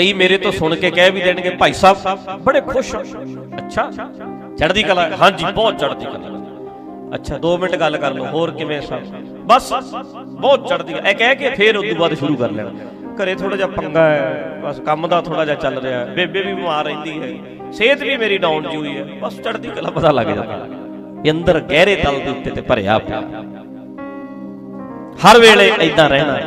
ਕਈ ਮੇਰੇ ਤੋਂ ਸੁਣ ਕੇ ਕਹਿ ਵੀ ਦੇਣਗੇ, ਭਾਈ ਸਾਹਿਬ, ਬੜੇ ਖੁਸ਼ ਹੋ। ਅੱਛਾ, ਚੜ੍ਹਦੀ ਕਲਾ, ਹਾਂਜੀ, ਬਹੁਤ ਚੜ੍ਹਦੀ ਕਲਾ। ਅੱਛਾ 2 ਮਿੰਟ ਗੱਲ ਕਰ ਲਓ, ਹੋਰ ਕਿਵੇਂ ਸਭ? ਬਸ, ਬਹੁਤ ਚੜ੍ਹਦੀ ਇਹ ਕਹਿ ਕੇ ਫੇਰ ਉਸ ਤੋਂ ਬਾਅਦ ਸ਼ੁਰੂ ਕਰ ਲੈਣਾ। ਘਰੇ ਥੋੜਾ ਜਿਹਾ ਪੰਗਾ ਹੈ, ਬਸ ਕੰਮ ਦਾ ਥੋੜਾ ਜਿਹਾ ਚੱਲ ਰਿਹਾ ਹੈ। ਬੇਬੇ ਵੀ ਬਿਮਾਰ ਰਹਿੰਦੀ ਹੈ। ਸਿਹਤ ਵੀ ਮੇਰੀ ਡਾਊਨ ਜੀ ਹੋਈ ਹੈ। ਬਸ ਚੜ੍ਹਦੀ ਕਲਾ ਪਤਾ ਲੱਗ ਜਾਂਦਾ। ਇਹ ਅੰਦਰ ਗਹਿਰੇ ਤਲ ਦੇ ਉੱਤੇ ਤੇ ਭਰਿਆ ਪਿਆ। ਹਰ ਵੇਲੇ ਐਦਾਂ ਰਹਿਣਾ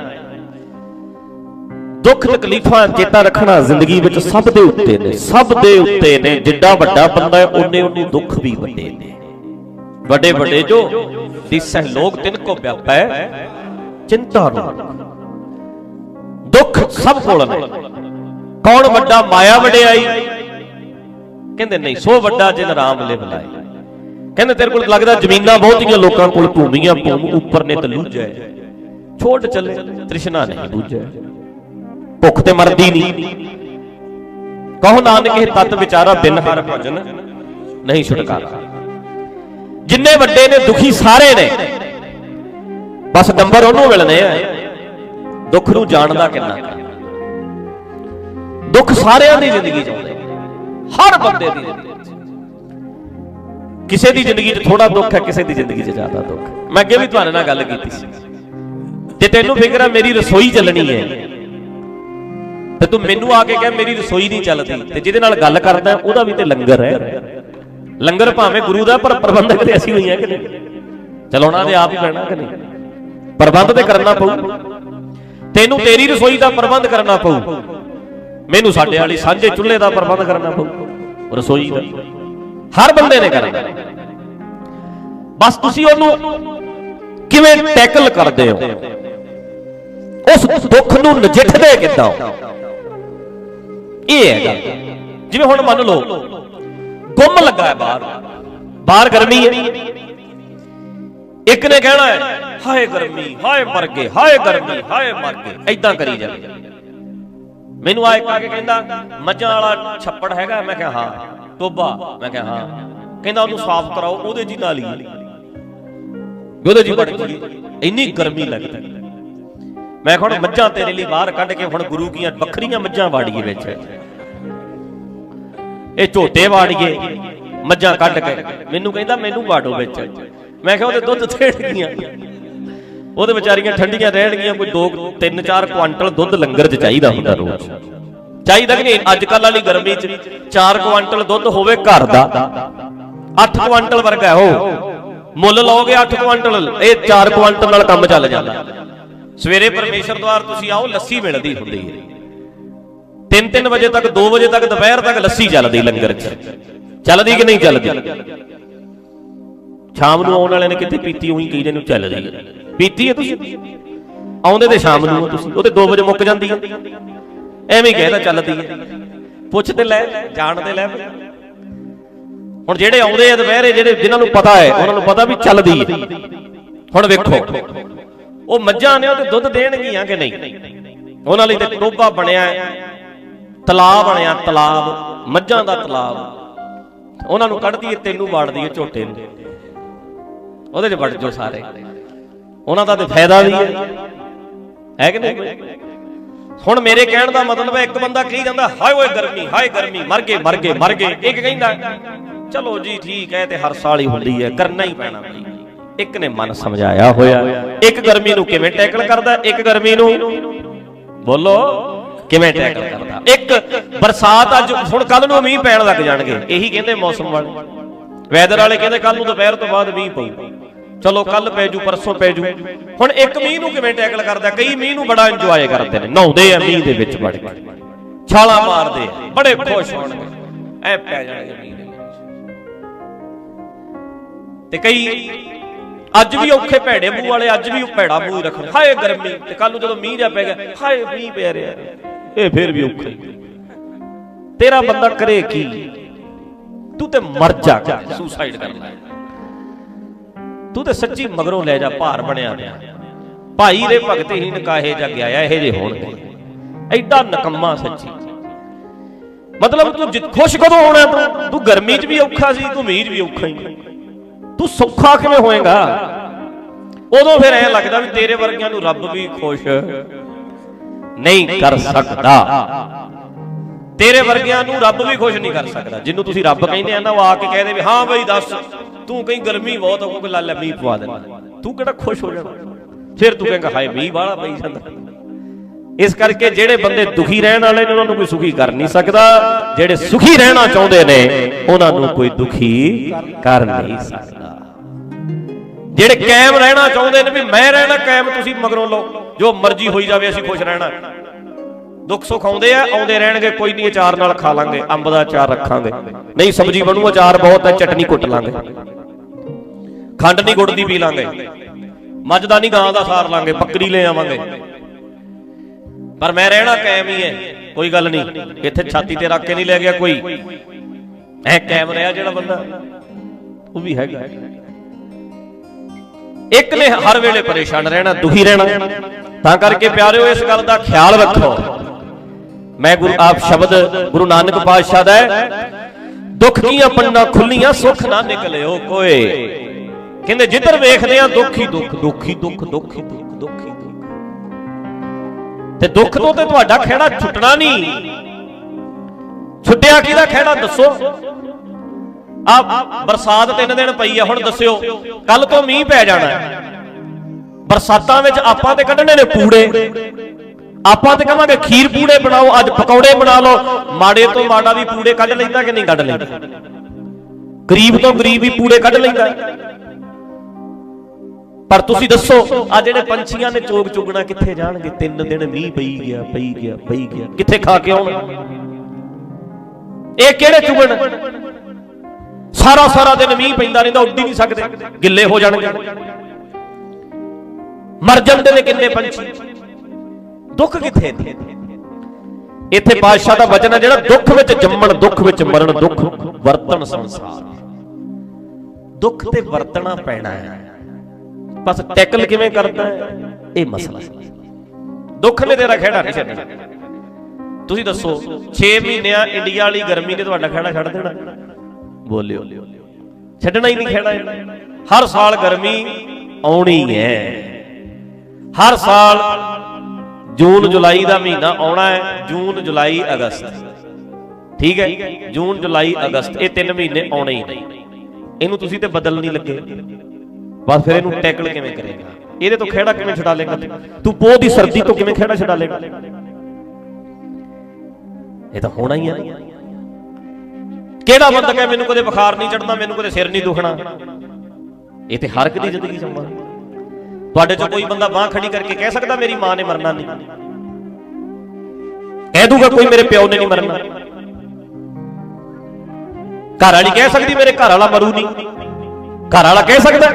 ਦੁੱਖ ਤਕਲੀਫਾਂ ਚੇਤਾ ਰੱਖਣਾ ਜ਼ਿੰਦਗੀ ਵਿੱਚ ਸਭ ਦੇ ਉੱਤੇ ਨੇ, ਸਭ ਦੇ ਉੱਤੇ ਨੇ, ਜਿੱਡਾ ਵੱਡਾ ਬੰਦਾ ਹੈ, ਉਹਨੇ ਉਹਨੂੰ ਦੁੱਖ ਵੀ ਵੱਡੇ ਨੇ। ਵੱਡੇ ਵੱਡੇ ਜੋ ਦਿਸਹਿ ਲੋਕ ਤਿਨ ਕੋ ਵਿਆਪੈ, ਚਿੰਤਾ ਰੋ। ਦੁੱਖ ਸਭ ਕੋਲ ਨੇ। ਕੌਣ ਵੱਡਾ ਮਾਇਆ ਵਡਿਆਈ? ਕਹਿੰਦੇ ਨਹੀਂ, ਸੋ ਵੱਡਾ ਜਿਨ ਰਾਮ ਲੈ ਲਾਏ। ਕਹਿੰਦੇ ਤੇਰੇ ਕੋਲ ਲੱਗਦਾ ਜ਼ਮੀਨਾਂ ਬਹੁਤੀਆਂ, ਲੋਕਾਂ ਕੋਲ ਭੂਮੀਆਂ, ਭੂਮ ਉੱਪਰ ਨੇ ਤਲੂਜੈ ਛੋਟ ਚੱਲੇ, ਤ੍ਰਿਸ਼ਨਾ ਨਹੀਂ ਬੂਝੈ। ਭੁੱਖ ਤੇ ਮਰਦੀ ਨਹੀਂ ਕਹੋ ਨਾਨਕ, ਇਹ ਤਤ ਵਿਚਾਰਾ ਬਿਨ ਹਰ ਭਜਨ ਨਹੀਂ ਛੁਟਕਾਰਾ। ਜਿੰਨੇ ਵੱਡੇ ਨੇ, ਦੁਖੀ ਸਾਰੇ ਨੇ। ਬਸ ਨੰਬਰ ਉਹਨੂੰ ਮਿਲਨੇ ਆ। ਦੁੱਖ ਨੂੰ ਜਾਣਦਾ ਕਿੰਨਾ ਦੁੱਖ ਸਾਰਿਆਂ ਦੀ ਜ਼ਿੰਦਗੀ ਚ ਆਉਂਦੇ। ਹਰ ਬੰਦੇ ਦੀ ਜ਼ਿੰਦਗੀ ਕਿਸੇ ਦੀ ਜ਼ਿੰਦਗੀ 'ਚ ਥੋੜਾ ਦੁੱਖ ਹੈ, ਕਿਸੇ ਦੀ ਜ਼ਿੰਦਗੀ 'ਚ ਜ਼ਿਆਦਾ ਦੁੱਖ। ਮੈਂ ਅੱਗੇ ਵੀ ਤੁਹਾਡੇ ਨਾਲ ਗੱਲ ਕੀਤੀ ਸੀ। ਤੇ ਤੈਨੂੰ ਫਿਕਰ ਹੈ ਮੇਰੀ ਰਸੋਈ ਚੱਲਣੀ ਹੈ। ਤੇ ਤੂੰ ਮੈਨੂੰ ਆ ਕੇ ਕਹਿ, ਮੇਰੀ ਰਸੋਈ ਨਹੀਂ ਚੱਲਦੀ। ਤੇ ਜਿਹਦੇ ਨਾਲ ਗੱਲ ਕਰਦਾ, ਉਹਦਾ ਵੀ ਤੇ ਲੰਗਰ ਹੈ। ਲੰਗਰ ਭਾਵੇਂ ਗੁਰੂ ਦਾ, ਪਰ ਪ੍ਰਬੰਧਕ ਤੇ ਅਸੀਂ ਹੋਈਆਂ ਕਿ ਨਹੀਂ? ਚਲਾਉਣਾ ਤੇ ਆਪ ਹੀ ਪੈਣਾ ਕਿ ਨਹੀਂ? ਪ੍ਰਬੰਧ ਤੇ ਕਰਨਾ ਪਊ। ਤੈਨੂੰ ਤੇਰੀ ਰਸੋਈ ਦਾ ਪ੍ਰਬੰਧ ਕਰਨਾ ਪਊ। ਮੈਨੂੰ ਸਾਡੇ ਵਾਲੀ ਸਾਂਝੇ ਚੁੱਲ੍ਹੇ ਦਾ ਪ੍ਰਬੰਧ ਕਰਨਾ ਪਊ। ਰਸੋਈ ਦਾ। ਹਰ ਬੰਦੇ ਨੇ ਕਰਨਾ। ਬਸ ਤੁਸੀਂ ਉਹਨੂੰ ਕਿਵੇਂ ਟੈਕਲ ਕਰਦੇ ਹੋ? ਉਸ ਦੁੱਖ ਨੂੰ ਨਜਿੱਠਦੇ ਕਿੱਦਾਂ ਇਹ ਹੈ। ਗੱਲ ਜਿਵੇਂ ਹੁਣ ਮੰਨ ਲਓ, ਗੁੰਮ ਲੱਗਾ ਹੈ ਬਾਹਰ। ਬਾਹਰ ਗਰਮੀ ਹੈ। ਇੱਕ ਨੇ ਕਹਿਣਾ ਹੈ, ਹਾਏ ਗਰਮੀ, ਹਾਏ ਮਰ ਗਏ, ਹਾਏ ਗਰਮੀ, ਹਾਏ ਮਰ ਗਏ ਐਦਾਂ ਕਰੀ ਜਾਵੇ ਮੈਨੂੰ ਆ ਇੱਕ ਆ ਕੇ ਕਹਿੰਦਾ, ਮੱਝਾਂ ਵਾਲਾ ਛੱਪੜ ਹੈਗਾ? ਮੈਂ ਕਿਹਾ, ਹਾਂ। ਟੋਬਾ ਮੈਂ ਕਿਹਾ, ਹਾਂ। ਕਹਿੰਦਾ ਉਹਨੂੰ ਸਾਫ਼ ਕਰਾਓ, ਉਹਦੇ ਜੀ ਨਾਲ ਹੀ। ਉਹਦੇ ਜੀ ਵੜ ਇੰਨੀ ਗਰਮੀ ਲੱਗਦੀ। ਮੈਂ ਹੁਣ ਮੱਝਾਂ ਤੇਰੇ ਲਈ ਬਾਹਰ ਕੱਢ ਕੇ ਹੁਣ ਗੁਰੂ ਕੀਆਂ ਵੱਖਰੀਆਂ ਮੱਝਾਂ ਵਾੜੀਏ ਵਿੱਚ। ਇਹ ਝੋਟੇ ਵਾੜੀਏ ਮੱਝਾਂ ਕੱਢ ਕੇ। ਮੈਨੂੰ ਕਹਿੰਦਾ ਮੈਨੂੰ ਵਾੜੋ ਵਿੱਚ। ਮੈਂ ਕਿਹਾ ਉਹਦੇ ਦੁੱਧ ਥੇੜ ਗਈਆਂ। ਉਹਦੇ ਵਿਚਾਰੀਆਂ ਠੰਡੀਆਂ ਰਹਿਣਗੀਆਂ ਕੋਈ 2 3 4 ਕੁਆਂਟਲ ਦੁੱਧ ਲੰਗਰ 'ਚ ਚਾਹੀਦਾ ਹੁੰਦਾ ਰੋਜ਼। ਚਾਹੀਦਾ ਕਿ ਨਹੀਂ? ਅੱਜ ਕੱਲ ਵਾਲੀ ਗਰਮੀ 'ਚ 4 ਕੁਆਂਟਲ ਦੁੱਧ ਹੋਵੇ ਘਰ ਦਾ। 8 ਕੁਆਂਟਲ ਵਰਗਾ ਹੈ ਉਹ। ਮੁੱਲ ਲਓਗੇ 8 ਕੁਆਂਟਲ ਇਹ 4 ਕੁਆਂਟਲ ਨਾਲ ਕੰਮ ਚੱਲ ਜਾਂਦਾ। ਸਵੇਰੇ ਪਰਮੇਸ਼ਰ ਦਵਾਰ ਤੁਸੀਂ ਆਓ, ਲੱਸੀ ਮਿਲਦੀ ਹੁੰਦੀ ਹੈ। 3-3 ਵਜੇ ਤੱਕ 2 ਵਜੇ ਤੱਕ, ਦੁਪਹਿਰ ਤੱਕ ਲੱਸੀ ਚੱਲਦੀ ਲੰਗਰ 'ਚ। ਚੱਲਦੀ ਕਿ ਨਹੀਂ ਚੱਲਦੀ? ਸ਼ਾਮ ਨੂੰ ਆਉਣ ਵਾਲੇ ਨੇ ਕਿਤੇ ਪੀਤੀ, ਉਹੀ ਕਈ ਨੂੰ ਚੱਲਦੀ ਪੀਤੀ ਹੈ ਤੁਸੀਂ? ਆਉਂਦੇ ਤੇ ਸ਼ਾਮ ਨੂੰ ਤੁਸੀਂ। ਉਹ ਤੇ 2 ਵਜੇ ਮੁੱਕ ਜਾਂਦੀ ਹੈ। ਐਵੇਂ ਕਹਿਦਾ ਚੱਲਦੀ ਹੈ। ਪੁੱਛ ਤੇ ਲੈ, ਜਾਣ ਤੇ ਲੈ। ਹੁਣ ਜਿਹੜੇ ਆਉਂਦੇ ਆ ਦੁਪਹਿਰੇ, ਜਿਹੜੇ ਜਿਨ੍ਹਾਂ ਨੂੰ ਪਤਾ ਹੈ, ਉਹਨਾਂ ਨੂੰ ਪਤਾ ਵੀ ਚੱਲਦੀ ਹੈ। ਹੁਣ ਵੇਖੋ। ਉਹ ਮੱਝਾਂ ਨੇ ਉਹ ਤੇ ਦੁੱਧ ਦੇਣਗੀਆਂ ਕਿ ਨਹੀਂ? ਉਹਨਾਂ ਲਈ ਤੇ ਟੋਬਾ ਬਣਿਆ ਹੈ। ਤਲਾਬ ਬਣਿਆ, ਤਲਾਬ। ਮੱਝਾਂ ਦਾ ਤਲਾਬ। ਉਹਨਾਂ ਨੂੰ ਕੱਢਦੀ ਏ ਤੈਨੂੰ ਵਾੜਦੀ ਏ ਝੋਟੇ ਨੂੰ। ਉਹਦੇ 'ਚ ਵੜ ਜੋ ਸਾਰੇ। ਉਹਨਾਂ ਦਾ ਤੇ ਫਾਇਦਾ ਵੀ ਹੈ। ਹੈ ਕਿ ਨਹੀਂ? ਹੁਣ ਮੇਰੇ ਕਹਿਣ ਦਾ ਮਤਲਬ ਹੈ, ਇੱਕ ਬੰਦਾ ਕਹੀ ਜਾਂਦਾ, ਹਾਏ ਓਏ ਗਰਮੀ, ਹਾਏ ਗਰਮੀ, ਮਰ ਗਏ ਮਰ ਗਏ ਮਰ ਗਏ। ਇੱਕ ਕਹਿੰਦਾ, ਚਲੋ ਜੀ ਠੀਕ ਹੈ ਤੇ ਹਰ ਸਾਲ ਹੀ ਹੁੰਦੀ ਹੈ, ਕਰਨਾ ਹੀ ਪੈਣਾ ਬਈ। ਇੱਕ ਨੇ ਮਨ ਸਮਝਾਇਆ ਹੋਇਆ। ਇੱਕ ਗਰਮੀ ਨੂੰ ਕਿਵੇਂ ਟੈਕਲ ਕਰਦਾ? ਇੱਕ ਗਰਮੀ ਨੂੰ। ਬੋਲੋ, ਕਿਵੇਂ ਟੈਕਲ ਕਰਦਾ? ਇੱਕ ਬਰਸਾਤ ਅੱਜ, ਹੁਣ ਕੱਲ ਨੂੰ ਮੀਂਹ ਪੈਣ ਲੱਗ ਜਾਣਗੇ। ਇਹੀ ਕਹਿੰਦੇ ਮੌਸਮ ਵਾਲੇ। ਵੈਦਰ ਵਾਲੇ ਕਹਿੰਦੇ ਕੱਲ ਨੂੰ ਦੁਪਹਿਰ ਤੋਂ ਬਾਅਦ ਮੀਂਹ ਪਊ। ਚਲੋ ਕੱਲ ਪੈ ਜੂ, ਪਰਸੋਂ ਪੈ ਜੂ। ਹੁਣ ਇੱਕ ਮੀਂਹ ਨੂੰ ਕਿਵੇਂ ਟੈਕਲ ਕਰਦਾ? ਕਈ ਮੀਂਹ ਨੂੰ ਬੜਾ ਇੰਜੋਏ ਕਰਦੇ ਨੇ। ਨਹਾਉਂਦੇ ਆ, ਮੀਂਹ ਦੇ ਵਿੱਚ ਵੜ ਕੇ। ਛਾਲਾਂ ਮਾਰਦੇ ਬੜੇ ਖੁਸ਼ ਹੋਣਗੇ। ਐ ਪੈ ਜਾਣਗੇ ਮੀਂਹ ਦੇ ਵਿੱਚ। ਤੇ ਕਈ ਅੱਜ ਵੀ ਔਖੇ ਭੈੜੇ ਮੂੰਹ ਵਾਲੇ, ਅੱਜ ਵੀ ਭੈੜਾ ਮੂੰਹ ਰੱਖਣ। ਹਾਏ ਗਰਮੀ, ਤੇ ਕੱਲ ਨੂੰ ਜਦੋਂ ਮੀਂਹ ਜਾ ਪੈ ਗਿਆ, ਹਾਏ ਮੀਂਹ ਪੈ ਰਿਹਾ। ਇਹ ਫੇਰ ਵੀ ਔਖਾ ਹੀ। ਤੇਰਾ ਬੰਦਾ ਕਰੇ ਕੀ? ਤੂੰ ਤੇ ਮਰ ਜਾ ਸੁਸਾਈਡ ਕਰ ਲੈ ਤੂੰ ਤੇ ਸੱਚੀ ਮਗਰੋਂ ਲੈ ਜਾ, ਭਾਰ ਬਣਿਆ ਪਿਆ ਭਾਈ ਦੇ ਭਗਤ ਹੀ ਨਕਾਹੇ ਜਾ ਗਿਆ ਇਹੇ ਜੇ ਹੋਣਗੇ ਐਡਾ ਨਕੰਮਾ ਸੱਚੀ। ਮਤਲਬ ਤੂੰ ਖੁਸ਼ ਕਦੋਂ ਹੋਣਾ ਤੂੰ? ਤੂੰ ਗਰਮੀ 'ਚ ਵੀ ਔਖਾ ਸੀ, ਤੂੰ ਮੀਂਹ 'ਚ ਵੀ ਔਖਾ ਹੀ। ਤੂੰ ਸੌਖਾ ਕਿਵੇਂ ਹੋਏਗਾ? ਉਦੋਂ ਫਿਰ ਐ ਲੱਗਦਾ ਵੀ ਤੇਰੇ ਵਰਗਿਆਂ ਨੂੰ ਰੱਬ ਵੀ ਖੁਸ਼। ਨਹੀਂ ਕਰ ਸਕਦਾ। ਤੇਰੇ ਵਰਗਿਆਂ ਨੂੰ ਰੱਬ ਵੀ ਖੁਸ਼ ਨਹੀਂ ਕਰ ਸਕਦਾ। ਜਿਹਨੂੰ ਤੁਸੀਂ ਰੱਬ ਕਹਿੰਦੇ ਆ ਨਾ, ਉਹ ਆ ਕੇ ਕਹਦੇ ਵੀ, ਹਾਂ ਬਈ ਦੱਸ, ਤੂੰ ਕਹੀਂ ਗਰਮੀ ਬਹੁਤ ਹੋ ਕੋਈ ਲਾਲਾ ਮੀਂਹ ਪਵਾ ਦੇਣਾ ਤੂੰ ਕਿਹੜਾ ਖੁਸ਼ ਹੋ ਜਾਣਾ? ਫਿਰ ਤੂੰ ਕਹੇਂਗਾ, ਹਾਏ, ਮੀਂਹ ਵਾਲਾ ਪਈ ਜਾਂਦਾ। ਇਸ ਕਰਕੇ ਜਿਹੜੇ ਬੰਦੇ ਦੁਖੀ ਰਹਿਣ ਵਾਲੇ ਨੇ, ਉਹਨਾਂ ਨੂੰ ਕੋਈ ਸੁਖੀ ਕਰ ਨਹੀਂ ਸਕਦਾ। ਜਿਹੜੇ ਸੁਖੀ ਰਹਿਣਾ ਚਾਹੁੰਦੇ ਨੇ, ਉਹਨਾਂ ਨੂੰ ਕੋਈ ਦੁਖੀ ਕਰ ਨਹੀਂ ਸਕਦਾ। ਜਿਹੜੇ ਕਾਇਮ ਰਹਿਣਾ ਚਾਹੁੰਦੇ ਨੇ ਵੀ ਮੈਂ ਰਹਿਣਾ ਕਾਇਮ, ਤੁਸੀਂ ਮਗਰੋਂ ਲਓ। ਜੋ ਮਰਜ਼ੀ ਹੋਈ ਜਾਵੇ, ਅਸੀਂ ਖੁਸ਼ ਰਹਿਣਾ। ਦੁੱਖ ਸੁੱਖ ਆਉਂਦੇ ਆ, ਆਉਂਦੇ ਰਹਿਣਗੇ, ਕੋਈ ਨਹੀਂ, ਅਚਾਰ ਨਾਲ ਖਾ ਲਾਂਗੇ, ਅੰਬ ਦਾ ਅਚਾਰ ਰੱਖਾਂਗੇ। ਨਹੀਂ, ਸਬਜ਼ੀ ਬਣੂ, ਅਚਾਰ ਬਹੁਤ ਹੈ, ਚਟਨੀ ਕੁੱਟ ਲਾਂਗੇ। ਖੰਡ ਨਹੀਂ, ਗੁੜ ਦੀ ਪੀ ਲਾਂਗੇ। ਮੱਝ ਦਾ ਨਹੀਂ, ਗਾਂ ਦਾ ਸਾਰ ਲਾਂਗੇ, ਬੱਕਰੀ ਲੈ ਆਵਾਂਗੇ। ਪਰ ਮੈਂ ਰਹਿਣਾ ਕਾਇਮ ਹੀ ਹੈ, ਕੋਈ ਗੱਲ ਨਹੀਂ। ਇੱਥੇ ਛਾਤੀ ਤੇ ਰੱਖ ਕੇ ਨਹੀਂ ਲੈ ਗਿਆ ਕੋਈ। ਐ ਕਾਇਮ ਰਿਹਾ ਜਿਹੜਾ ਬੰਦਾ, ਉਹ ਵੀ ਹੈਗਾ। ਇੱਕ ਨੇ ਹਰ ਵੇਲੇ ਪਰੇਸ਼ਾਨ ਰਹਿਣਾ, ਦੁਖੀ ਰਹਿਣਾ। ਤਾਂ ਕਰਕੇ ਪਿਆਰਿਓ, ਇਸ ਗੱਲ ਦਾ ਖਿਆਲ ਰੱਖੋ। ਮੈਂ ਗੁਰੂ ਆਪ ਸ਼ਬਦ ਗੁਰੂ ਨਾਨਕ ਪਾਤਸ਼ਾਹ ਦਾ ਦੁੱਖ ਕੀਆਂ ਪੰਨਾ ਖੁੱਲੀਆਂ, ਸੁੱਖ ਨਾ ਨਿਕਲਿਓ ਕੋਏ। ਕਹਿੰਦੇ, ਜਿੱਧਰ ਵੇਖਦੇ ਆ ਦੁੱਖ ਹੀ ਦੁੱਖ ਦੁੱਖ ਹੀ ਦੁੱਖ ਦੁੱਖ ਹੀ ਦੁੱਖ ਦੁੱਖ ਹੀ ਤੇ ਦੁੱਖ ਤੋਂ ਤੇ ਤੁਹਾਡਾ ਖਿਹੜਾ ਛੁੱਟਣਾ ਨਹੀਂ। ਛੁੱਟਿਆ ਕਿਹਦਾ ਖਿਹੜਾ ਦੱਸੋ? ਆ ਬਰਸਾਤ ਤਿੰਨ ਦਿਨ ਪਈ ਆ, ਹੁਣ ਦੱਸਿਓ ਕੱਲ ਤੋਂ ਮੀਂਹ ਪੈ ਜਾਣਾ ਬਰਸਾਤਾਂ ਵਿੱਚ ਆਪਾਂ ਤੇ ਕੱਢਣੇ ਨੇ ਪੂੜੇ। ਆਪਾਂ ਤੇ ਕਹਾਂਗੇ ਖੀਰ ਪੂੜੇ ਬਣਾਓ, ਅੱਜ ਪਕੌੜੇ ਬਣਾ ਲਓ। ਮਾੜੇ ਤੋਂ ਮਾੜਾ ਵੀ ਪੂੜੇ ਕੱਢ ਲੈਂਦਾ ਕਿ ਨਹੀਂ ਕੱਢ ਲੈਂਦਾ? ਗਰੀਬ ਤੋਂ ਗਰੀਬ ਵੀ ਪੂੜੇ ਕੱਢ ਲੈਂਦਾ। ਪਰ ਤੁਸੀਂ ਦੱਸੋ, ਆ ਜਿਹੜੇ ਪੰਛੀਆਂ ਨੇ ਚੋਗ ਚੁਗਣਾ ਕਿੱਥੇ ਜਾਣਗੇ? ਤਿੰਨ ਦਿਨ ਮੀਂਹ ਪਈ ਗਿਆ ਪਈ ਗਿਆ ਪਈ ਗਿਆ। ਕਿੱਥੇ ਖਾ ਕੇ ਆਉਣ? ਇਹ ਕਿਹੜੇ ਚੁਗਣ? ਸਾਰਾ ਸਾਰਾ ਦਿਨ ਮੀਂਹ ਪੈਂਦਾ ਰਹਿੰਦਾ, ਉੱਡ ਹੀ ਨਹੀਂ ਸਕਦੇ। ਗਿੱਲੇ ਹੋ ਜਾਣਗੇ। ਮਰ ਜਾਂਦੇ ਨੇ ਕਿੰਨੇ ਪੰਛੀ। ਦੁੱਖ ਕਿੱਥੇ ਇੱਥੇ ਇੱਥੇ ਪਾਤਸ਼ਾਹ ਦਾ ਵਚਨ ਹੈ ਜਿਹੜਾ ਦੁੱਖ ਵਿੱਚ ਜੰਮਣ, ਦੁੱਖ ਵਿੱਚ ਮਰਨ, ਦੁੱਖ, ਵਰਤਣ ਸੰਸਾਰ। ਦੁੱਖ ਤੇ ਵਰਤਣਾ ਪੈਣਾ ਹੈ। ਬਸ ਟੈਕਲ ਕਿਵੇਂ ਕਰਦਾ ਹੈ? ਇਹ ਮਸਲਾ ਦੁੱਖ ਨੇ ਤੇਰਾ ਖੇੜਾ ਨਹੀਂ ਛੱਡਣਾ। ਤੁਸੀਂ ਦੱਸੋ 6 ਮਹੀਨਿਆਂ ਇੰਡੀਆ ਵਾਲੀ ਗਰਮੀ ਨੇ ਤੁਹਾਡਾ ਖੇੜਾ ਛੱਡ ਦੇਣਾ। ਬੋਲਿਓ। ਛੱਡਣਾ ਹੀ ਨਹੀਂ ਖਿਹੜਾ ਹਰ ਸਾਲ ਗਰਮੀ ਆਉਣੀ ਹੈ। ਹਰ ਸਾਲ ਜੂਨ, ਜੁਲਾਈ ਦਾ ਮਹੀਨਾ ਆਉਣਾ ਹੈ। ਜੂਨ, ਜੁਲਾਈ, ਅਗਸਤ। ਠੀਕ ਹੈ? ਜੂਨ, ਜੁਲਾਈ, ਅਗਸਤ, ਇਹ ਤਿੰਨ ਮਹੀਨੇ ਆਉਣੇ ਹੀ ਨਹੀਂ ਇਹਨੂੰ ਤੁਸੀਂ ਤੇ ਬਦਲ ਨਹੀਂ ਲੱਗੇ। ਬਸ ਫਿਰ ਇਹਨੂੰ ਟੈਕਲ ਕਿਵੇਂ ਕਰੇਗਾ? ਇਹਦੇ ਤੋਂ ਖੇੜਾ ਕਿਵੇਂ ਛੁਡਾ ਲੇਗਾ? ਤੂੰ ਪੋਹ ਦੀ ਸਰਦੀ ਤੋਂ ਕਿਵੇਂ ਖੇੜਾ ਛਡਾ ਲੇਗਾ? ਇਹ ਤਾਂ ਹੋਣਾ ਹੀ ਹੈ ਕਿਹੜਾ ਬੰਦਾ ਕਹੇ, ਮੈਨੂੰ ਕਦੇ ਬੁਖਾਰ ਨਹੀਂ ਚੜਦਾ ਮੈਨੂੰ ਕਦੇ ਸਿਰ ਨਹੀਂ ਦੁਖਣਾ? ਇਹ ਤੇ ਹਰ ਇੱਕ ਦੀ ਜ਼ਿੰਦਗੀ ਚ ਤੁਹਾਡੇ ਚੋਂ ਕੋਈ ਬੰਦਾ ਬਾਹ ਖੜੀ ਕਰਕੇ ਕਹਿ ਸਕਦਾ, ਮੇਰੀ ਮਾਂ ਨੇ ਮਰਨਾ ਨਹੀਂ। ਕਹਿ ਦੂਗਾ, ਕੋਈ ਮੇਰੇ ਪਿਓ ਨੇ ਨਹੀਂ ਮਰਨਾ। ਘਰ ਵਾਲੀ ਕਹਿ ਸਕਦੀ, ਮੇਰੇ ਘਰ ਵਾਲਾ ਮਰੂ ਨਹੀਂ। ਘਰ ਵਾਲਾ ਕਹਿ ਸਕਦਾ,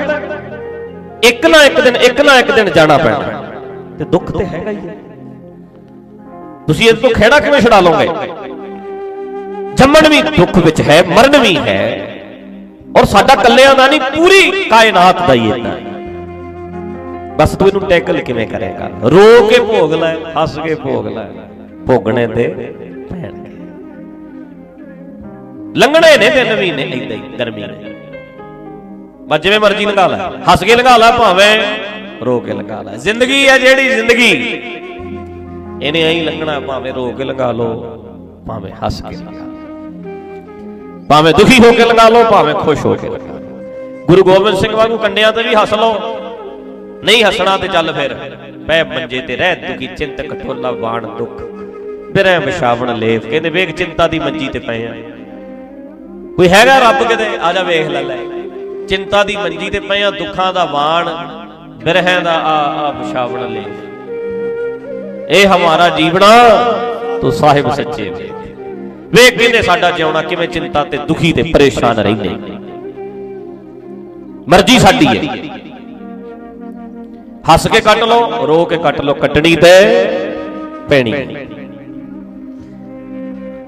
ਇੱਕ ਨਾ ਇੱਕ ਦਿਨ, ਇੱਕ ਨਾ ਇੱਕ ਦਿਨ ਜਾਣਾ ਪੈਣਾ। ਤੇ ਦੁੱਖ ਤੇ ਹੈਗਾ ਹੀ ਹੈ। ਤੁਸੀਂ ਇਸ ਤੋਂ ਖਿਹੜਾ ਕਿਵੇਂ ਛੁਡਾ ਲਓਗੇ? ਜੰਮਣ ਵੀ, ਦੁੱਖ ਵਿੱਚ ਹੈ, ਮਰਨ ਵੀ ਹੈ। ਔਰ ਸਾਡਾ ਕੱਲਿਆਂ ਦਾ ਨਹੀਂ, ਪੂਰੀ ਕਾਇਨਾਤ ਦਾ ਹੀ ਇਦਾਂ ਹੈ। ਬਸ ਤੂੰ ਇਹਨੂੰ ਟੈਕਲ ਕਿਵੇਂ ਕਰੇਗਾ ਰੋ ਕੇ ਭੋਗ ਲੈ, ਹੱਸ ਕੇ ਭੋਗ ਲੈ। ਭੋਗਣੇ ਤੇ ਪੈਣਗੇ ਲੰਘਣੇ ਨੇ ਤਿੰਨ ਮਹੀਨੇ ਇਦਾਂ ਹੀ, ਗਰਮੀ ਦੇ ਬਸ ਜਿਵੇਂ ਮਰਜ਼ੀ ਲੰਘਾ ਲੈ। ਹੱਸ ਕੇ ਲੰਘਾ ਲੈ ਭਾਵੇਂ ਰੋ ਕੇ ਲੰਘਾ ਲੈ। ਜ਼ਿੰਦਗੀ ਹੈ ਜਿਹੜੀ ਜ਼ਿੰਦਗੀ। ਇਹਨੇ ਐਂ ਲੰਘਣਾ, ਭਾਵੇਂ ਰੋ ਕੇ ਲੰਘਾ ਲਓ, ਭਾਵੇਂ ਹੱਸ ਕੇ ਲੰਘਾ ਲਓ। ਭਾਵੇਂ ਦੁਖੀ ਹੋ ਕੇ ਲਗਾ ਲਓ, ਭਾਵੇਂ ਖੁਸ਼ ਹੋ ਕੇ ਲੰਘਾ ਗੁਰੂ ਗੋਬਿੰਦ ਸਿੰਘ ਵਾਂਗੂ ਕੰਡਿਆਂ ਤੇ ਵੀ ਹੱਸ ਲਓ। ਨਹੀਂ ਹੱਸਣਾ ਤੇ ਚੱਲ ਫਿਰ। ਪੈ ਮੰਜੇ ਤੇ ਰਹਿ ਦੁਖੀ, ਚਿੰਤ ਕਠੋਲਾ ਬਾਣ ਦੁੱਖ। ਬਿਰਹਿ ਵਿਛਾਵਣ ਲੇਫ ਕਹਿੰਦੇ ਵੇਖ ਚਿੰਤਾ ਦੀ ਮੰਜੀ ਤੇ ਪਏ ਆ। ਕੋਈ ਹੈਗਾ ਰੱਬ ਕਿਤੇ? ਆ ਜਾ ਵੇਖ ਲੈ ਲੈ। ਚਿੰਤਾ ਦੀ ਮੰਜੀ ਤੇ ਪਏ ਆ, ਦੁੱਖਾਂ ਦਾ ਬਾਣ ਬਿਰਹਿ ਦਾ ਆ ਆ ਵਿਛਾਵਣ ਲੇਫ ਇਹ ਹਮਾਰਾ ਜੀਵਣਾ ਤੂੰ ਸਾਹਿਬ ਸੱਚੇ ਵੇਖ। ਵੇਖ ਕਹਿੰਦੇ ਸਾਡਾ ਜਿਉਣਾ, ਕਿਵੇਂ ਚਿੰਤਾ ਤੇ ਦੁਖੀ ਤੇ ਪਰੇਸ਼ਾਨ ਰਹਿੰਦੇ। ਮਰਜ਼ੀ ਸਾਡੀ ਹੈ। ਹੱਸ ਕੇ ਕੱਟ ਲਓ, ਰੋ ਕੇ ਕੱਟ ਲਓ, ਕੱਟਣੀ ਤੇ ਪੈਣੀ।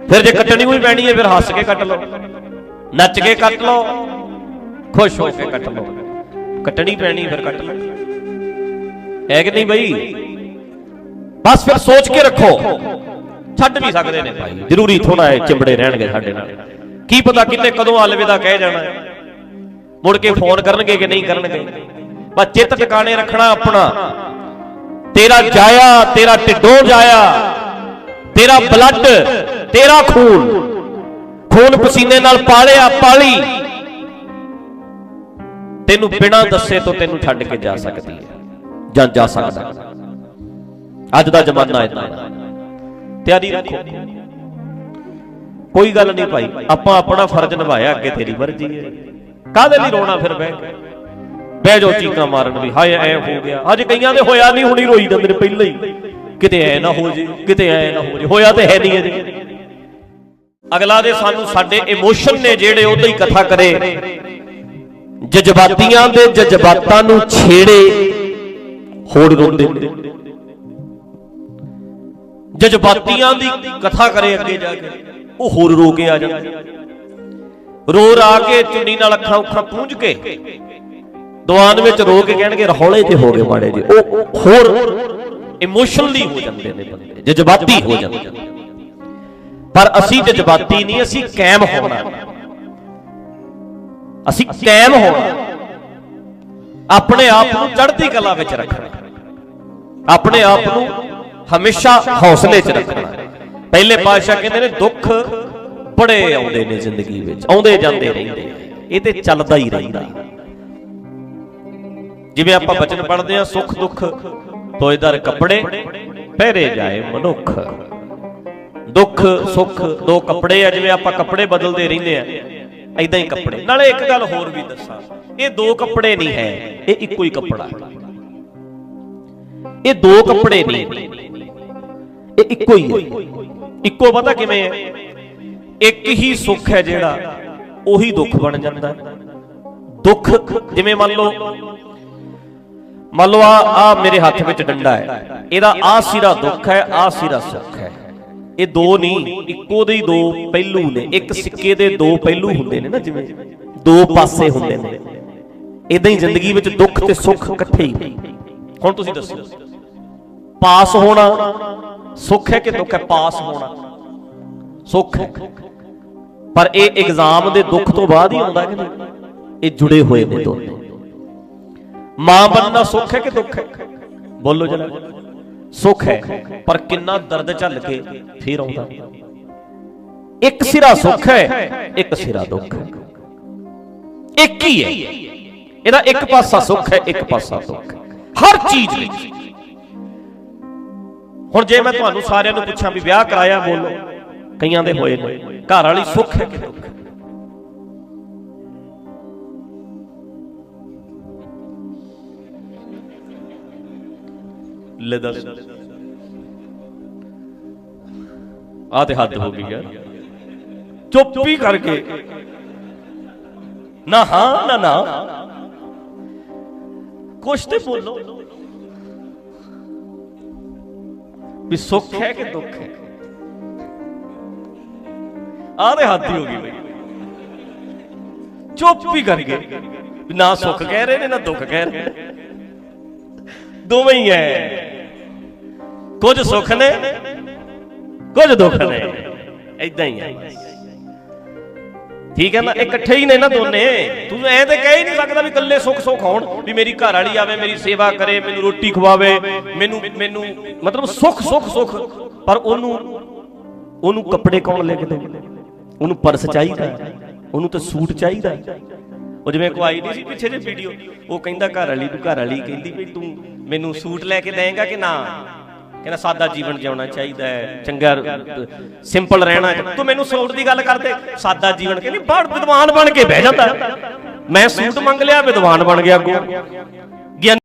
ਫਿਰ ਜੇ ਕੱਟਣੀ ਹੋਈ ਪੈਣੀ ਹੈ, ਫਿਰ ਹੱਸ ਕੇ ਕੱਟ ਲਓ। ਨੱਚ ਕੇ ਕੱਟ ਲਓ, ਖੁਸ਼ ਹੋ ਕੇ ਕੱਟ ਲਓ। ਕੱਟਣੀ ਪੈਣੀ, ਫਿਰ ਕੱਟ ਲਓ। ਹੈ ਕਿ ਨਹੀਂ ਬਈ? ਬਸ ਫਿਰ ਸੋਚ ਕੇ ਰੱਖੋ। ਛੱਡ ਵੀ ਸਕਦੇ ਨੇ। ਭਾਈ ਜ਼ਰੂਰੀ ਥੋੜਾ ਹੈ ਚਿੰਬੜੇ ਰਹਿਣਗੇ ਸਾਡੇ ਨਾਲ। ਕੀ ਪਤਾ ਕਿੰਨੇ ਕਦੋਂ ਅਲਵਿਦਾ ਕਹਿ ਜਾਣਾ। ਮੁੜ ਕੇ ਫੋਨ ਕਰਨਗੇ ਕਿ ਨਹੀਂ ਕਰਨਗੇ। ਬਸ ਚਿੱਤ ਟਿਕਾਣੇ ਰੱਖਣਾ ਆਪਣਾ। ਤੇਰਾ ਜਾਇਆ, ਤੇਰਾ ਢਿੱਡੋਂ ਜਾਇਆ, ਤੇਰਾ ਬਲੱਡ, ਤੇਰਾ ਖੂਨ। ਖੂਨ ਪਸੀਨੇ ਨਾਲ ਪਾਲਿਆ, ਪਾਲੀ। ਤੈਨੂੰ ਬਿਨਾਂ ਦੱਸੇ ਤੋਂ ਤੈਨੂੰ ਛੱਡ ਕੇ ਜਾ ਸਕਦੀ ਹੈ। ਜਾਂ ਜਾ ਸਕਦਾ। ਅੱਜ ਦਾ ਜ਼ਮਾਨਾ ਇਦਾਂ ਹੈ। ਤਿਆਰੀ ਰੱਖੋ। ਕੋਈ ਗੱਲ ਨਹੀਂ ਭਾਈ, ਆਪਾਂ ਆਪਣਾ ਫਰਜ਼ ਨਿਭਾਇਆ ਅੱਗੇ ਤੇਰੀ ਮਰਜ਼ੀ ਹੈ। ਕਾਹਦੇ ਲਈ ਰੋਣਾ ਫਿਰ ਬਹਿ ਬਹਿ ਜਾਓ ਚੀਕਾਂ ਮਾਰਨ ਵੀ, ਹਾਏ ਐ ਹੋ ਗਿਆ। ਅੱਜ ਕਈਆਂ ਦੇ ਹੋਇਆ ਨਹੀਂ, ਹੁਣੀ ਰੋਈ ਜਾਂਦੇ ਨੇ ਪਹਿਲਾਂ ਹੀ। ਕਿਤੇ ਐ ਨਾ ਹੋ ਜੇ, ਕਿਤੇ ਐ ਨਾ ਹੋ ਜੇ, ਹੋਇਆ ਤੇ ਹੈ ਨਹੀਂ ਅਜੇ। ਅਗਲਾ ਦੇ ਸਾਨੂੰ ਸਾਡੇ ਇਮੋਸ਼ਨ ਨੇ ਜਿਹੜੇ ਉਹਦੀ ਹੀ ਕਥਾ ਕਰੇ। ਜਜ਼ਬਾਤੀਆਂ ਦੇ ਜਜ਼ਬਾਤਾਂ ਨੂੰ ਛੇੜੇ ਹੋੜ ਰੋਂਦੇ ਨੇ। ਜਜ਼ਬਾਤੀਆਂ ਦੀ ਕਥਾ ਕਰੇ ਅੱਗੇ ਜਾ ਕੇ। ਉਹ ਹੋਰ ਰੋ ਕੇ ਆ ਜਾਂਦੇ। ਰੋ ਰਾ ਕੇ ਚੁੰਨੀ ਨਾਲ ਅੱਖਾਂ ਉੱਖਾਂ ਪੂੰਝ ਕੇ। ਦੀਵਾਨ ਵਿੱਚ ਰੋ ਕੇ ਕਹਿਣਗੇ ਰਹੌਲੇ ਜੇ ਹੋ ਗਏ ਮਾੜੇ ਜੀ ਉਹ ਹੋਰ ਇਮੋਸ਼ਨਲੀ ਹੋ ਜਾਂਦੇ ਨੇ ਬੰਦੇ, ਜਜ਼ਬਾਤੀ ਹੋ ਜਾਂਦੇ ਨੇ। ਪਰ ਅਸੀਂ ਜਜ਼ਬਾਤੀ ਨਹੀਂ, ਅਸੀਂ ਕਾਇਮ ਹੋਣਾ। ਅਸੀਂ ਕਾਇਮ ਹੋਣਾ। ਆਪਣੇ ਆਪ ਨੂੰ ਚੜ੍ਹਦੀ ਕਲਾ ਵਿੱਚ ਰੱਖਣਾ। ਆਪਣੇ ਆਪ ਨੂੰ ਹਮੇਸ਼ਾ ਹੌਸਲੇ 'ਚ ਰੱਖਣਾ। ਪਹਿਲੇ ਪਾਤਸ਼ਾਹ ਕਹਿੰਦੇ ਨੇ, ਦੁੱਖ ਬੜੇ ਆਉਂਦੇ ਨੇ ਜ਼ਿੰਦਗੀ ਵਿੱਚ, ਆਉਂਦੇ ਜਾਂਦੇ ਰਹਿੰਦੇ ਇਹ ਤੇ ਚੱਲਦਾ ਹੀ ਰਹਿੰਦਾ। ਜਿਵੇਂ ਆਪਾਂ ਬਚਨ ਪੜ੍ਹਦੇ ਆ ਸੁੱਖ ਦੁੱਖ ਤੋਇਦਰ ਕੱਪੜੇ, ਪਹਿਰੇ ਜਾਏ ਮਨੁੱਖ। ਦੁੱਖ, ਸੁੱਖ ਦੋ ਕੱਪੜੇ ਆ, ਜਿਵੇਂ ਆਪਾਂ ਕੱਪੜੇ ਬਦਲਦੇ ਰਹਿੰਦੇ ਆ ਐਦਾਂ ਹੀ ਕੱਪੜੇ। ਨਾਲੇ ਇੱਕ ਗੱਲ ਹੋਰ ਵੀ ਦੱਸਾਂ, ਇਹ ਦੋ ਕੱਪੜੇ ਨਹੀਂ ਹੈ, ਇਹ ਇੱਕੋ ਹੀ ਕੱਪੜਾ। ਇਹ ਦੋ ਕੱਪੜੇ ਨਹੀਂ ਇਹ ਇੱਕੋ ਹੀ ਹੈ। ਇੱਕੋ ਪਤਾ ਕਿਵੇਂ ਹੈ? ਇੱਕ ਹੀ ਸੁੱਖ ਹੈ ਜਿਹੜਾ ਉਹੀ ਦੁੱਖ ਬਣ ਜਾਂਦਾ ਦੁੱਖ ਜਿਵੇਂ ਮੰਨ ਲਓ ਮੰਨ ਲਓ ਆ ਮੇਰੇ ਹੱਥ ਵਿੱਚ ਡੰਡਾ ਹੈ। ਇਹਦਾ ਆ ਸਿਰਾ ਦੁੱਖ ਹੈ, ਆ ਸਿਰਾ ਸੁੱਖ ਹੈ। ਇਹ ਦੋ ਨਹੀਂ, ਇੱਕੋ ਦੇ ਹੀ ਦੋ ਪਹਿਲੂ ਨੇ। ਇੱਕ ਸਿੱਕੇ ਦੇ ਦੋ ਪਹਿਲੂ ਹੁੰਦੇ ਨੇ ਨਾ ਜਿਵੇਂ, ਦੋ ਪਾਸੇ ਹੁੰਦੇ ਨੇ। ਇਦਾਂ ਹੀ ਜ਼ਿੰਦਗੀ ਵਿੱਚ ਦੁੱਖ ਤੇ ਸੁੱਖ ਇਕੱਠੇ ਹੀ ਹੁਣ ਤੁਸੀਂ ਦੱਸੋ, ਪਾਸ ਹੋਣਾ ਸੁੱਖ ਹੈ ਕਿ ਦੁੱਖ ਹੈ? ਪਾਸ ਹੋਣਾ। ਸੁੱਖ ਹੈ। ਪਰ ਇਹ ਐਗਜ਼ਾਮ ਦੇ ਦੁੱਖ ਤੋਂ ਬਾਅਦ ਹੀ ਆਉਂਦਾ ਕਿ ਇਹ ਜੁੜੇ ਹੋਏ ਨੇ ਦੋਨੇ। ਮਾਂ ਬਣਨਾ ਸੁੱਖ ਹੈ ਕਿ ਦੁੱਖ ਹੈ? ਬੋਲੋ ਜਰਾ। ਸੁੱਖ ਹੈ, ਪਰ ਕਿੰਨਾ ਦਰਦ ਝੱਲ ਕੇ ਫੇਰ ਆਉਂਦਾ। ਇੱਕ ਸਿਰਾ ਸੁੱਖ ਹੈ, ਇੱਕ ਸਿਰਾ ਦੁੱਖ ਹੈ। ਇੱਕ ਹੀ ਹੈ। ਇਹਦਾ ਇੱਕ ਪਾਸਾ ਸੁੱਖ ਹੈ, ਇੱਕ ਪਾਸਾ ਦੁੱਖ ਹੈ। ਹਰ ਚੀਜ਼ ਵਿੱਚ ਹੁਣ ਜੇ ਮੈਂ ਤੁਹਾਨੂੰ ਸਾਰਿਆਂ ਨੂੰ ਪੁੱਛਾਂ ਵੀ ਵਿਆਹ ਕਰਾਇਆ ਬੋਲੋ, ਕਈਆਂ ਦੇ ਹੋਏ ਨੇ, ਘਰ ਵਾਲੀ ਸੁੱਖ ਹੈ ਕਿ ਦੁੱਖ? ਲੈ ਦੱਸ। ਆ ਤੇ ਹੱਦ ਹੋ ਗਈ ਯਾਰ। ਚੁੱਪ ਹੀ ਕਰਕੇ। ਨਾ ਹਾਂ, ਨਾ ਨਾ। ਕੁਛ ਤੇ ਬੋਲੋ। ਵੀ ਸੁੱਖ ਹੈ ਕਿ ਦੁੱਖ ਹੈ? ਆ ਤੇ ਹੋ ਗਈ ਬਈ। ਚੁੱਪ ਵੀ ਕਰ ਗਏ। ਨਾ ਸੁੱਖ ਕਹਿ ਰਹੇ ਨੇ, ਨਾ ਦੁੱਖ ਕਹਿ ਰਹੇ ਦੋਵੇਂ ਹੀ ਐ। ਕੁਝ ਸੁੱਖ ਨੇ, ਕੁਝ ਦੁੱਖ ਨੇ। ਐਦਾਂ ਹੀ ਐ ਠੀਕ ਹੈ ਨਾ? ਇਕੱਠੇ ਹੀ ਨੇ ਨਾ ਦੋਨੇ। ਤੂੰ ਐ ਤੇ ਕਹਿ ਹੀ ਨਹੀਂ ਸਕਦਾ ਵੀ ਇਕੱਲੇ ਸੁੱਖ ਸੁੱਖ ਹੋਣ, ਵੀ ਮੇਰੀ ਘਰ ਵਾਲੀ ਆਵੇ, ਮੇਰੀ ਸੇਵਾ ਕਰੇ, ਮੈਨੂੰ ਰੋਟੀ ਖਵਾਵੇ, ਮੈਨੂੰ ਮੈਨੂੰ ਮਤਲਬ ਸੁੱਖ ਸੁੱਖ ਸੁੱਖ। ਪਰ ਉਹਨੂੰ ਉਹਨੂੰ ਕੱਪੜੇ ਕੌਣ ਲੈ ਕੇ ਦੇ ਉਹਨੂੰ ਪਰਸ ਚਾਹੀਦਾ ਉਹਨੂੰ ਤਾਂ ਸੂਟ ਚਾਹੀਦਾ ਉਹ ਜਿਵੇਂ ਕੋ ਆਈ ਨਹੀਂ ਸੀ ਪਿੱਛੇ ਜੇ ਵੀਡੀਓ ਉਹ ਕਹਿੰਦਾ ਘਰ ਵਾਲੀ ਨੂੰ ਘਰ ਵਾਲੀ ਕਹਿੰਦੀ ਵੀ ਤੂੰ ਮੈਨੂੰ ਸੂਟ ਲੈ ਕੇ ਦੇਂਗਾ ਕਿ ਨਾ? ਕਹਿੰਦਾ ਸਾਦਾ ਜੀਵਨ ਜਿਉਣਾ ਚਾਹੀਦਾ ਹੈ, ਚੰਗਾ ਸਿੰਪਲ ਰਹਿਣਾ ਤੂੰ ਮੈਨੂੰ ਸੂਟ ਦੀ ਗੱਲ ਕਰਦੇ, ਸਾਦਾ ਜੀਵਨ ਕਹਿੰਦੀ ਬੜ ਵਿਦਵਾਨ ਬਣ ਕੇ ਬਹਿ ਜਾਂਦਾ। ਮੈਂ ਸੂਟ ਮੰਗ ਲਿਆ, ਵਿਦਵਾਨ ਬਣ ਗਿਆ ਅੱਗੋਂ।